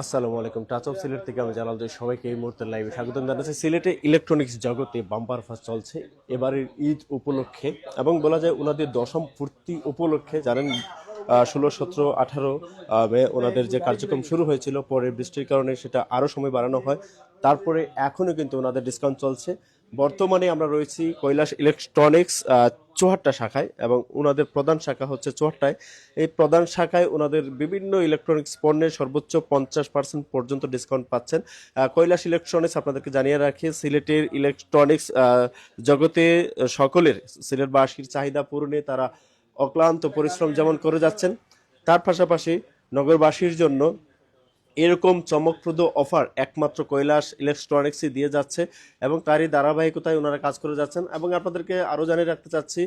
আসসালামু আলাইকুম। Touch of Sylhet থেকে আমি জানাল যে সবাইকে এই মুহূর্তে লাইভে স্বাগতম জানাচ্ছি। সিলেটে ইলেকট্রনিক্স জগতে বাম্পার ফাঁস চলছে। এবারের ঈদ উপলক্ষে এবং বলা যায় ওনাদের দশম পূর্তি উপলক্ষে, জানেন ষোলো, সতেরো, আঠারো মে ওনাদের যে কার্যক্রম শুরু হয়েছিল পরে বৃষ্টির কারণে সেটা আরও সময় বাড়ানো হয়। তারপরে এখনও কিন্তু ওনাদের ডিসকাউন্ট চলছে। বর্তমানে আমরা রয়েছি কৈলাস ইলেকট্রনিক্স চুয়াট্টা শাখায় এবং ওনাদের প্রধান শাখা হচ্ছে চুয়াট্টায়। এই প্রধান শাখায় ওনাদের বিভিন্ন ইলেকট্রনিক্স পণ্যের সর্বোচ্চ পঞ্চাশ পার্সেন্ট পর্যন্ত ডিসকাউন্ট পাচ্ছেন। কৈলাস ইলেকট্রনিক্স আপনাদেরকে জানিয়ে রাখি, সিলেটের ইলেকট্রনিক্স জগতে সকলের সিলেটবাসীর চাহিদা পূরণে তারা অক্লান্ত পরিশ্রম যেমন করে যাচ্ছেন, তার পাশাপাশি নগরবাসীর জন্য এরকম চমকপ্রদ অফার একমাত্র কৈলাস ইলেকট্রনিক্সই দিয়ে যাচ্ছে এবং তারই ধারাবাহিকতায় ওনারা কাজ করে যাচ্ছেন। এবং আপনাদেরকে আরও জানিয়ে রাখতে চাচ্ছি,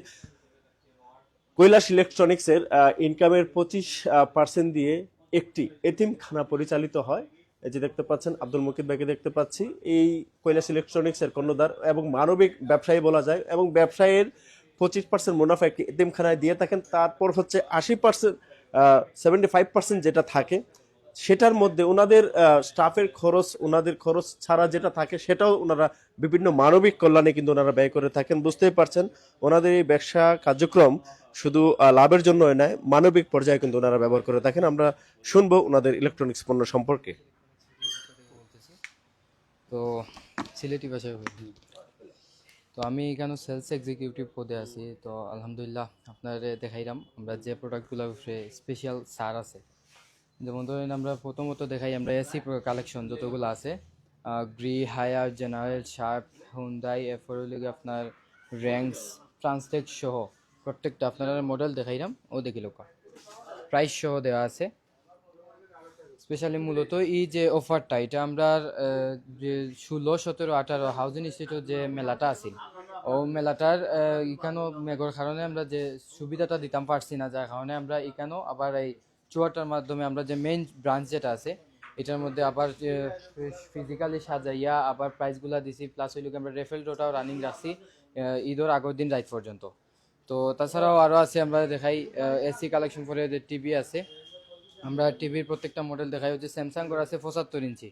কৈলাস ইলেকট্রনিক্সের ইনকামের পঁচিশ পার্সেন্ট দিয়ে একটি এতিমখানা পরিচালিত হয়। এই যে দেখতে পাচ্ছেন, আব্দুল মুকিদ ভাইকে দেখতে পাচ্ছি। এই কৈলাস ইলেকট্রনিক্সের কর্ণধার এবং মানবিক ব্যবসায়ী বলা যায় এবং ব্যবসায়ের পঁচিশ পার্সেন্ট মুনাফা একটি এতিমখানায় দিয়ে থাকেন। তারপর হচ্ছে আশি পার্সেন্ট সেভেন্টি ফাইভ পার্সেন্ট যেটা থাকে সেটার মধ্যে ওনাদের স্টাফের খরচ ওনাদের খরচ ছাড়া যেটা থাকে সেটাও ওনারা বিভিন্ন মানবিক কল্যাণে কিন্তু ওনারা ব্যয় করে থাকেন, বুঝতেই পারছেন? ওনাদের এই ব্যবসা কার্যক্রম শুধু লাভের জন্য নয়, মানবিক পর্যায়ে কিন্তু ওনারা ব্যবহার করে থাকেন। আমরা শুনব ওনাদের ইলেকট্রনিক্স পণ্য সম্পর্কে। তো সিলেটি ভাষায় তো আমি এখানে সেলস এক্সিকিউটিভ পদে আছি। তো আলহামদুলিল্লাহ, আপনার দেখাইলাম। আমরা যে প্রোডাক্টগুলোর স্পেশাল সার আছে যেমন ধরেন আমরা প্রথমত দেখাই আমরা এসি কালেকশন যতগুলো আছে Gree Haier General Sharp Hyundai এরপর গিয়ে আপনার র্যাঙ্কস ট্রান্সটেক সহ প্রত্যেকটা আপনারা মডেল দেখাইলাম, ও দেখি দেখিল প্রাইস সহ দেওয়া আছে। স্পেশালি মূলত এই যে অফারটা এটা আমরা যে ষোলো, সতেরো, আঠারো হাউজিং ইনস্টিটিউট যে মেলাটা আছিল ও মেলাটার এখানেও মেঘর কারণে আমরা যে সুবিধাটা দিতাম পারছি না, যার কারণে আমরা এখানেও আবার এই চুয়াটার মাধ্যমে আমরা যে মেইন ব্রাঞ্চ যেটা আছে, এটার মধ্যে আবার ফিজিক্যালি সাজাইয়া আবার প্রাইসগুলো দিছি প্লাস হইলে আমরা রেফেল ডোটাও রানিং রাখছি ঈদের আগের দিন রাইট পর্যন্ত। তো তাছাড়াও আরও আছে, আমরা দেখাই এসি কালেকশন করে যে টিভি আছে। আমরা টিভির প্রত্যেকটা মডেল দেখাই হচ্ছে স্যামসাং করা আছে পঁচাত্তর ইঞ্চি।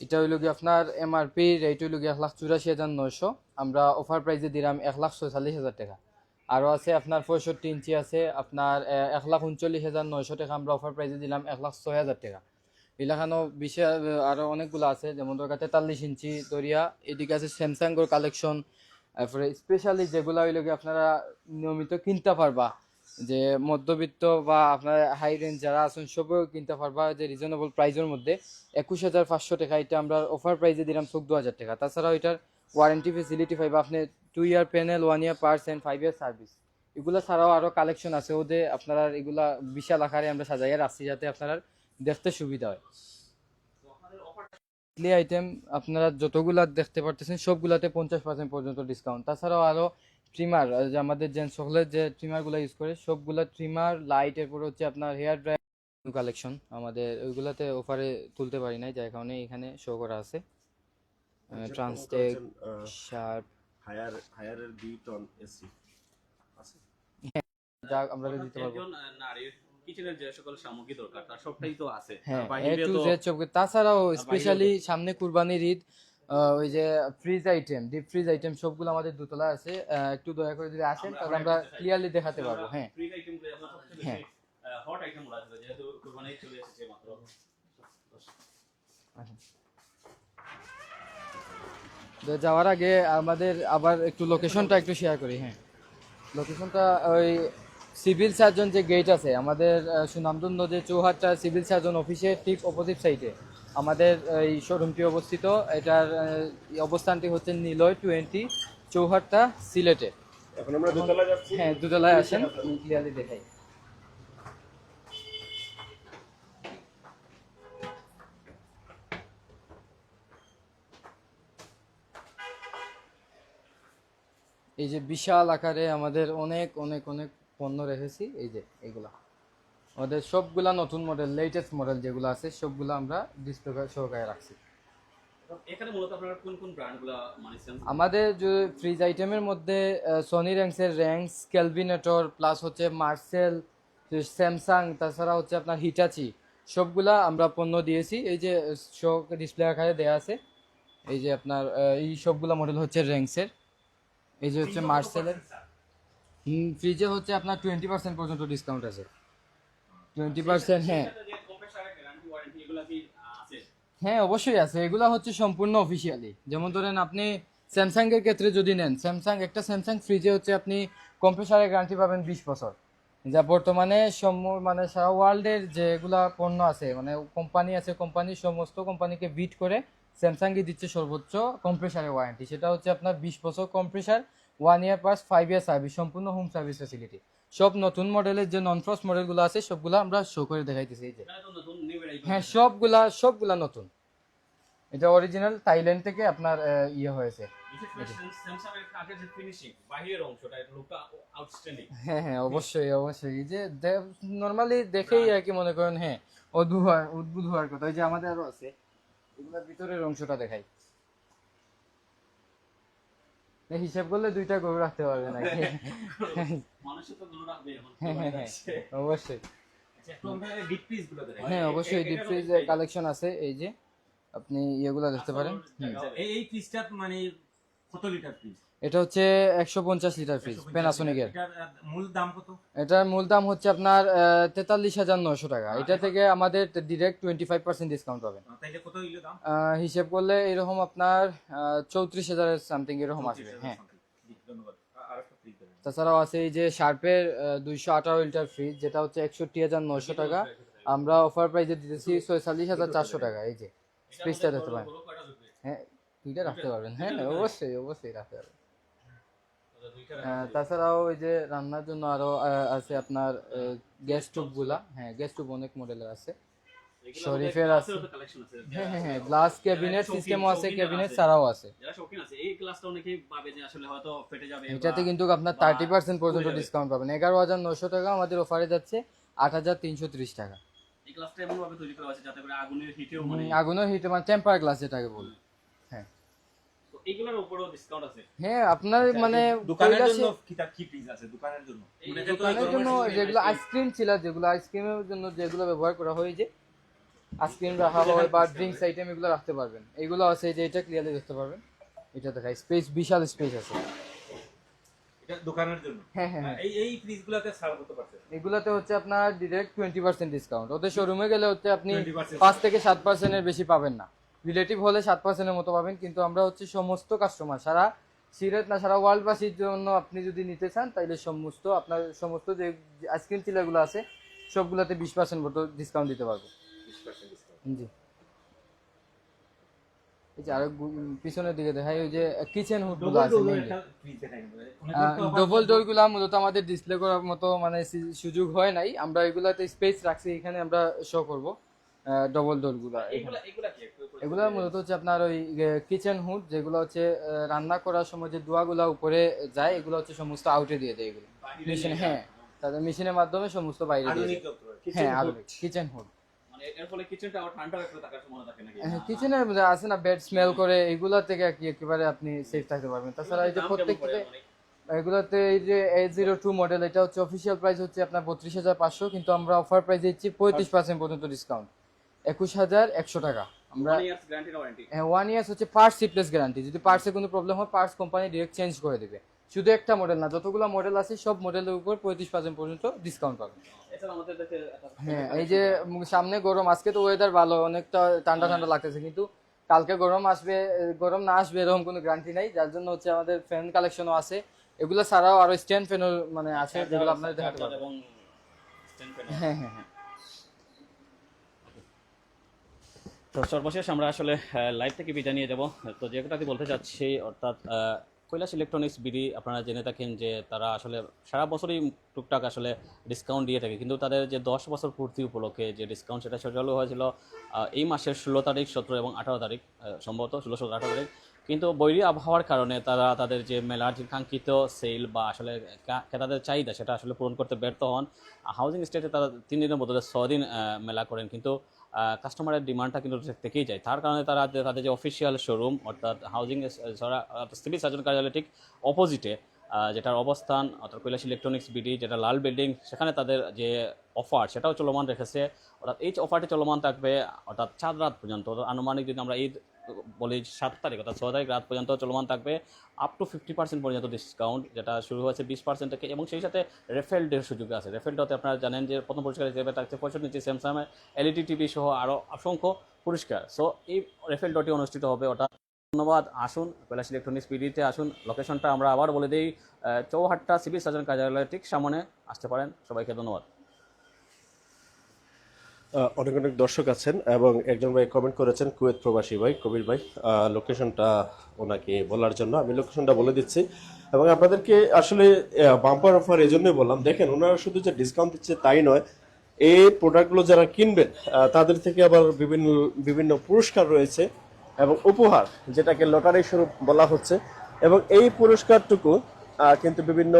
এটা হইল গিয়ে আপনার এমআরপি রেট হইল গিয়ে এক লাখ চুরাশি হাজার নয়শো। আমরা অফার প্রাইসে দিলাম এক লাখ ছয়চল্লিশ হাজার টাকা। আরও আছে আপনার পঁয়ষট্টি ইঞ্চি আছে, আপনার এক লাখ উনচল্লিশ হাজার নয়শো টাকা আমরা অফার প্রাইজে দিলাম এক লাখ ছয় হাজার টাকা। এলাকানো বিশেষ আরও অনেকগুলো আছে, যেমন দরকার তেতাল্লিশ ইঞ্চি দরিয়া, এদিকে আছে স্যামসাংয়ের কালেকশন তারপরে স্পেশালি যেগুলো হইল গিয়ে আপনারা নিয়মিত কিনতে পারবা, যে মধ্যবিত্ত বা আপনার হাই রেঞ্জ যারা আছেন সবও কিনতে পারবা, যে রিজনেবল প্রাইজের মধ্যে একুশ হাজার পাঁচশো টাকা এটা আমরা অফার প্রাইজে দিলাম চোদ্দ হাজার টাকা। তাছাড়াও এটার ওয়ারেন্টি ফেসিলিটি পাইবা, আপনি two year panel one year parts and five year service এগুলো ছাড়াও আরও কালেকশন আছে ওদের আপনারা এগুলা বিশাল আকারে আমরা সাজাইয়া রাখছি যাতে আপনারা দেখতে সুবিধা হয়। প্লে আইটেম আপনারা যতগুলা দেখতে পারতেছেন সবগুলাতে পঞ্চাশ পার্সেন্ট পর্যন্ত ডিসকাউন্ট তাছাড়াও আরও ট্রিমার যে আমাদের যে সকলের যে ট্রিমারগুলো ইউজ করে সবগুলা ট্রিমার লাইট এরপর হচ্ছে আপনার হেয়ার ড্রাই কালেকশন আমাদের ওইগুলাতে অফারে তুলতে পারি নাই যার কারণে এখানে শো করা আছে। ট্রান্সটেক শার্প হায়ার হায়ারের দুই টন এসি আছে? যা আমরা দিতে পারব। নারীর কিচেনের যে সকল সামগ্রী দরকার তার সবটাই তো আছে। হ্যাঁ তাছাড়াও স্পেশালি সামনে কুরবানির ঈদ ওই যে fridge item deep fridge item সবগুলো আমাদের দোতলা আছে। একটু দয়া করে যদি আসেন তাহলে আমরা ক্লিয়ারলি দেখাতে পারব হ্যাঁ। ফ্রিজ আইটেমগুলো এখন সবচেয়ে হ্যাঁ। হট আইটেম যেহেতু কুরবানি চলে এসেছে মাত্র। তো যাওয়ার আগে আমাদের আবার একটু লোকেশনটা একটু শেয়ার করি হ্যাঁ। লোকেশনটা ওই সিভিল সার্জন যে গেট আছে আমাদের আহ, সুনামধন্য যে চৌহাট্টা সিভিল সার্জন অফিসের ঠিক অপোজিট সাইডে আমাদের এই শোরুমটি অবস্থিত এটার অবস্থানটি হচ্ছে নিলয় টোয়েন্টি চৌহাটটা সিলেটে। এখন আমরা দোতলা যাচ্ছি। হ্যাঁ দুতলায় আসেন ক্লিয়ারলি দেখাই। এই যে বিশাল আকারে আমাদের অনেক অনেক অনেক পণ্য রেখেছি। এই যে এগুলা। আমাদের সবগুলা নতুন মডেল লেটেস্ট মডেল যেগুলো আছে সবগুলো আমরা ডিসপ্লে সহকারে রাখছি। এখানে মূলত আপনারা কোন কোন ব্র্যান্ড মানেছেন আমাদের যে ফ্রিজ আইটেমের মধ্যে সনি র্যাঙ্কসের র্যাঙ্কস ক্যালভিনেটর প্লাস হচ্ছে মার্সেল স্যামসাং তাছাড়া হচ্ছে আপনার হিটাচি সবগুলা আমরা পণ্য দিয়েছি। এই যে শো ডিসপ্লে আকারে দেয়া আছে। এই যে আপনার এই সবগুলা মডেল হচ্ছে র্যাঙ্কসের এই যে হচ্ছে মার্সেলের ফ্রিজে হচ্ছে আপনার টোয়েন্টি পার্সেন্ট পর্যন্ত ডিসকাউন্ট আছে। টোয়েন্টি পার্সেন্ট হ্যাঁ? হ্যাঁ অবশ্যই আছে। এগুলা হচ্ছে সম্পূর্ণ অফিসিয়ালি যেমন ধরেন আপনি স্যামসাং এর ক্ষেত্রে যদি নেন, স্যামসাং, একটা স্যামসাং ফ্রিজে হচ্ছে আপনি কম্প্রেসারের গ্যারান্টি পাবেন বিশ বছর। যা বর্তমানে মানে সারা ওয়ার্ল্ডের যেগুলা পণ্য আছে মানে কোম্পানি আছে কোম্পানি সমস্ত কোম্পানিকে বিট করে স্যামসাংই দিচ্ছে সর্বোচ্চ কম্প্রেসারের ওয়ারেন্টি। সেটা হচ্ছে আপনার বিশ বছর compressor one year plus five year service সম্পূর্ণ হোম সার্ভিস ফ্যাসিলিটি সব নতুন মডেলের যে নন ফ্রস্ট মডেলগুলো আছে সবগুলো আমরা শো করে দেখাইতেছি এই যে। হ্যাঁ সবগুলা সবগুলা নতুন। এটা অরিজিনাল থাইল্যান্ড থেকে আপনার ইয়ে হয়েছে। হ্যাঁ হ্যাঁ অবশ্যই অবশ্যই। যে নর্মালি দেখেই আর কি মনে করেন হ্যাঁ অদ্ভুত হয় উদ্ভুত হওয়ার কথা। ওই যে আমাদের আরও আছে। এগুলোর ভিতরের অংশটা দেখাই। হিসাব করলে দুইটা গরু রাখতে পারবে না এখন হ্যাঁ হ্যাঁ হ্যাঁ অবশ্যই। ডিপ হ্যাঁ অবশ্যই ফ্রিজ কালেকশন আছে এই যে। আপনি ইয়েগুলো দেখতে পারেন। আচ্ছা, এই এই ফ্রিজটা মানে কত লিটার ফ্রিজ এটা হচ্ছে একশো পঞ্চাশ লিটার ফ্রিজ প্যানাসোনিকের এটার মূল দাম কত? এটার মূল দাম হচ্ছে আপনার তেতাল্লিশ হাজার নশো টাকা। এটা থেকে আমাদের direct twenty five percent discount পাবেন হিসেব করলে এরকম আপনার চৌত্রিশ হাজারের সামথিং এরকম আসবে হ্যাঁ। তাছাড়াও আছে এই যে শার্পের দুইশো আঠারো লিটার ফ্রিজ যেটা হচ্ছে একষট্টি হাজার নশো টাকা। আমরা অফার প্রাইসে দিতেছি ছয়চল্লিশ হাজার চারশো টাকা এই যে। স্পেসটা দেখতে পারেন। হ্যাঁ দুইটা রাখতে পারবেন হ্যাঁ অবশ্যই অবশ্যই রাখতে পারবেন। আচ্ছা, তাছাড়াও ওই যে রান্নার জন্য আরও আছে আপনার গ্যাস স্টোভগুলা। হ্যাঁ গ্যাস স্টোভ অনেক মডেলের আছে। শরীফের আছে। হ্যাঁ হ্যাঁ হ্যাঁ গ্লাস ক্যাবিনেট সিস্টেমও আছে ক্যাবিনেট। ছাড়াও আছে। যারা শৌখিন আছে এই গ্লাসটা অনেকেই পাবে যে আসলে হয়তো ফেটে যাবে এটাতে কিন্তু আপনার থার্টি পার্সেন্ট পর্যন্ত ডিসকাউন্ট পাবেন। এগারো হাজার নশো টাকা আমাদের অফারে যাচ্ছে আট হাজার তিনশো ত্রিশ টাকা। এই গ্লাসটা এমন ভাবে তৈরি করা আছে যাতে করে আগুনের হিটেও মানে আগুনের হিটে মানে টেম্পার গ্লাস যেটাকে বলি। উপরেও ডিসকাউন্ট আছে। হ্যাঁ আপনার মানে দোকানের জন্য কি আছে? দোকানের জন্য। দোকানের জন্য যেগুলো আইসক্রিম ছিল যেগুলো আইসক্রিমের জন্য যেগুলো ব্যবহার করা হয় যে আইসক্রিম রাখা হয় বা ড্রিঙ্কস আইটেম এগুলো রাখতে পারবেন। এগুলো আছে যে এটা ক্লিয়ারলি দেখতে পারবেন। এটা দেখা স্পেস বিশাল স্পেস আছে। এটা দোকানের জন্য? হ্যাঁ হ্যাঁ হ্যাঁ। এই এই ছাড় এগুলাতে হচ্ছে আপনার ডিরেক্ট টোয়েন্টি পার্সেন্ট ডিসকাউন্ট ওদের শোরুমে গেলে হচ্ছে আপনি 20% পাঁচ থেকে সাত পার্সেন্টের বেশি পাবেন না। রিলেটিভ হলে সাত পার্সেন্টের মতো পাবেন কিন্তু আমরা হচ্ছে সমস্ত কাস্টমার সারা সিলেট না সারা ওয়ার্ল্ডবাসীর জন্য আপনি যদি নিতে চান তাহলে সমস্ত আপনার সমস্ত যে আইসক্রিম চিলাগুলো আছে সবগুলোতে বিশ পার্সেন্ট মতো ডিসকাউন্ট দিতে পারব। জি। এই যে আরও পিছনের দিকে দেখাই ওই যে কিচেন হুডগুলো আছে ডবল ডোরগুলা মূলত আমাদের ডিসপ্লে করার মতো মানে সুযোগ হয় নাই। আমরা এগুলাতে স্পেস রাখছি এখানে আমরা শো করব ডবল ডোরগুলা। এখানে। এগুলা এগুলা কি? এগুলা মূলত হচ্ছে আপনার ওই কিচেন হুড যেগুলো হচ্ছে রান্না করার সময় যে দোয়াগুলা উপরে যায় এগুলো হচ্ছে সমস্ত আউটে দিয়ে দেয় এগুলো। মেশিনে হ্যাঁ তাদের মেশিনের মাধ্যমে সমস্ত বাইরে দিয়ে দেয়। হ্যাঁ আধুনিক কিচেন হুড মানে কিচেনের মধ্যে আছে না বেড স্মেল করে এগুলা থেকে আর কি একেবারে আপনি সেফ থাকতে পারবেন। তাছাড়া এই যে প্রত্যেকটা মানে? এগুলোতে এই যে জিরো টু মডেল এটা হচ্ছে অফিসিয়াল প্রাইস হচ্ছে আপনার বত্রিশ হাজার পাঁচশো কিন্তু আমরা অফার প্রাইস দিচ্ছি পঁয়ত্রিশ পার্সেন্ট পর্যন্ত ডিসকাউন্ট একুশ হাজার একশো টাকা। আমরা warranty? ওয়ান ইয়ার্স হচ্ছে পার্টস রিপ্লেস গ্যারান্টি যদি পার্টসে কোনো প্রবলেম হয় পার্টস কোম্পানি ডিরেক্ট চেঞ্জ করে দেবে। শুধু একটা মডেল না যতগুলো মডেল আছে সব মডেলের উপর পঁয়ত্রিশ পার্সেন্ট পর্যন্ত ডিসকাউন্ট পাবেন হ্যাঁ এই যে সামনে গরম আজকে তো ওয়েদার ভালো অনেকটা ঠান্ডা ঠান্ডা লাগতেছে কিন্তু কালকে গরম আসবে গরম না আসবে এরকম কোনো গ্যারান্টি নাই। যার জন্য হচ্ছে আমাদের ফ্যান কালেকশনও আছে। এগুলো ছাড়াও আরও স্ট্যান্ড ফ্যানও মানে আছে যেগুলো আপনাদের দেখাতে চার্জার পারব। এবং stand fan। হ্যাঁ হ্যাঁ হ্যাঁ। তো সর্বশেষ আমরা আসলে লাইভ থেকে বিদায় নিয়ে যাব। তো যে কথাটি বলতে চাচ্ছি, অর্থাৎ কৈলাস ইলেকট্রনিক্স বিডি, আপনারা জেনে থাকেন যে তারা আসলে সারা বছরই টুকটাক আসলে ডিসকাউন্ট দিয়ে থাকে। কিন্তু তাদের যে দশ বছর পূর্তি উপলক্ষে যে ডিসকাউন্ট সেটা চালু হয়েছিল এই মাসের ষোলো তারিখ, সতেরো এবং আঠারো তারিখ সম্ভবত ষোলো সতেরো আঠারো তারিখ। কিন্তু বৈরী আবহাওয়ার কারণে তারা তাদের যে মেলার যে কাঙ্ক্ষিত সেল বা আসলে ক্রেতাদের চাহিদা সেটা আসলে পূরণ করতে ব্যর্থ হন। হাউজিং স্টেটে তারা তিন দিনের বদলে ছদিন মেলা করেন। কিন্তু কাস্টমারের ডিমান্ডটা কিন্তু থেকেই যায়। তার কারণে তারা তাদের যে অফিসিয়াল শোরুম অর্থাৎ হাউজিং সিভিল সার্জন কার্যালয় ঠিক অপোজিটে যেটার অবস্থান, অর্থাৎ কৈলাস ইলেকট্রনিক্স বিডি যেটা লাল বিল্ডিং সেখানে তাদের যে অফার সেটাও চলমান রেখেছে। অর্থাৎ এই অফারটি চলমান থাকবে, অর্থাৎ চাঁদ রাত পর্যন্ত। আনুমানিক যদি আমরা ঈদ বলি সাত তারিখ, অর্থাৎ ছয় তারিখ রাত পর্যন্ত চলমান থাকবে আপ টু ফিফটি পার্সেন্ট পর্যন্ত ডিসকাউন্ট যেটা শুরু হয়েছে বিশ পার্সেন্ট থেকে, এবং সেই সাথে রেফেলডের সুযোগ আছে। রেফেলডতে আপনারা জানেন যে প্রথম পুরস্কার হিসেবে থাকছে পঁয়ষট্টি ইঞ্চি স্যামসাং এলইডি টিভি সহ আরও অসংখ্য পুরস্কার। সো এই রেফেল ডটি অনুষ্ঠিত হবে ওটা ধন্যবাদ, আসুন, কৈলাস ইলেকট্রনিক্স পিডিতে আসুন লোকেশনটা আমরা আবার বলে দিই চৌহাট্টা সিভিল সার্জন কার্যালয়ের ঠিক সামনে, আসতে পারেন, সবাইকে ধন্যবাদ। অনেক অনেক দর্শক আছেন এবং একজন ভাই কমেন্ট করেছেন, কুয়েত প্রবাসী ভাই, কবির ভাই। লোকেশনটা ওনাকে বলার জন্য আমি লোকেশনটা বলে দিচ্ছি। এবং আপনাদেরকে আসলে বাম্পার অফার এই জন্যই বললাম, দেখেন, ওনারা শুধু যে ডিসকাউন্ট দিচ্ছে তাই নয়, এই প্রোডাক্টগুলো যারা কিনবেন তাদের থেকে আবার বিভিন্ন বিভিন্ন পুরস্কার রয়েছে এবং উপহার, যেটাকে লটারি স্বরূপ বলা হচ্ছে। এবং এই পুরস্কারটুকু কিন্তু বিভিন্ন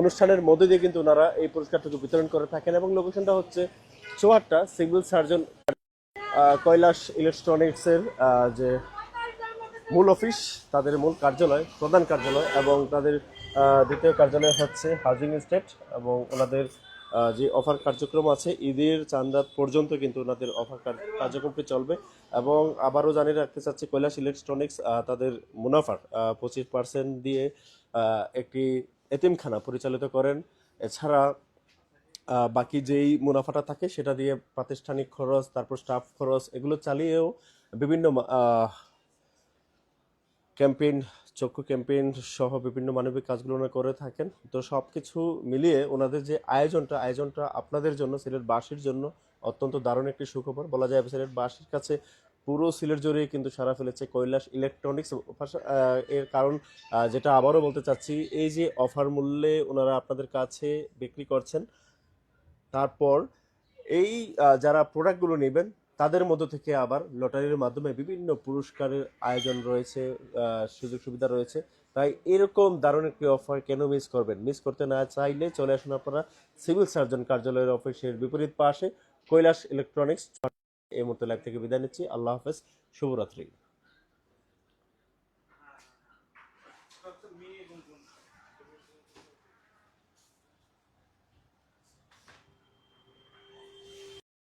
অনুষ্ঠানের মধ্যে দিয়ে কিন্তু ওনারা এই পুরস্কারটুকু বিতরণ করে থাকেন এবং লোকেশনটা হচ্ছে চুয়াট্টা সিভিল সার্জন কৈলাস ইলেকট্রনিক্সের যে মূল অফিস, তাদের মূল কার্যালয়, প্রধান কার্যালয় এবং তাদের দ্বিতীয় কার্যালয় হচ্ছে হাউজিং স্টেট এবং ওনাদের যে অফার কার্যক্রম আছে, ঈদের চান্দাত পর্যন্ত কিন্তু ওনাদের অফার কার- কার্যক্রমটি চলবে এবং আবারও জানিয়ে রাখতে চাচ্ছি, কৈলাস ইলেকট্রনিক্স তাদের মুনাফার পঁচিশ পার্সেন্ট দিয়ে একটি এতিমখানা পরিচালিত করেন। এছাড়া বাকি যেই মুনাফাটা থাকে সেটা দিয়ে প্রাতিষ্ঠানিক খরচ, তারপর স্টাফ খরচ, এগুলো চালিয়েও বিভিন্ন ক্যাম্পেইন, চক্ষু ক্যাম্পেইন সহ বিভিন্ন মানবিক কাজগুলো করে থাকেন। তো সব কিছু মিলিয়ে ওনাদের যে আয়োজনটা আয়োজনটা আপনাদের জন্য সিলেটবাসীর জন্য অত্যন্ত দারুণ একটি সুখবর। বলা যায় সিলেটবাসীর কাছে পুরো সিলেট জুড়ে কিন্তু সারা ফেলেছে কৈলাস ইলেকট্রনিক্স এর কারণ যেটা আবারও বলতে চাচ্ছি, এই যে অফার মূল্যে ওনারা আপনাদের কাছে বিক্রি করছেন, তারপর এই যারা প্রোডাক্টগুলো নেবেন, তাদের মধ্য থেকে আবার লটারির মাধ্যমে বিভিন্ন পুরস্কারের আয়োজন রয়েছে সুযোগ সুবিধা রয়েছে। তাই এরকম দারুণ একটি অফার কেন মিস করবেন? মিস করতে না চাইলে চলে আসুন আপনারা সিভিল সার্জন কার্যালয়ের অফিসের বিপরীত পাশে কৈলাস ইলেকট্রনিক্স এই মুহূর্তে লাইভ থেকে বিদায় নিচ্ছি। আল্লাহ হাফেজ শুভরাত্রি।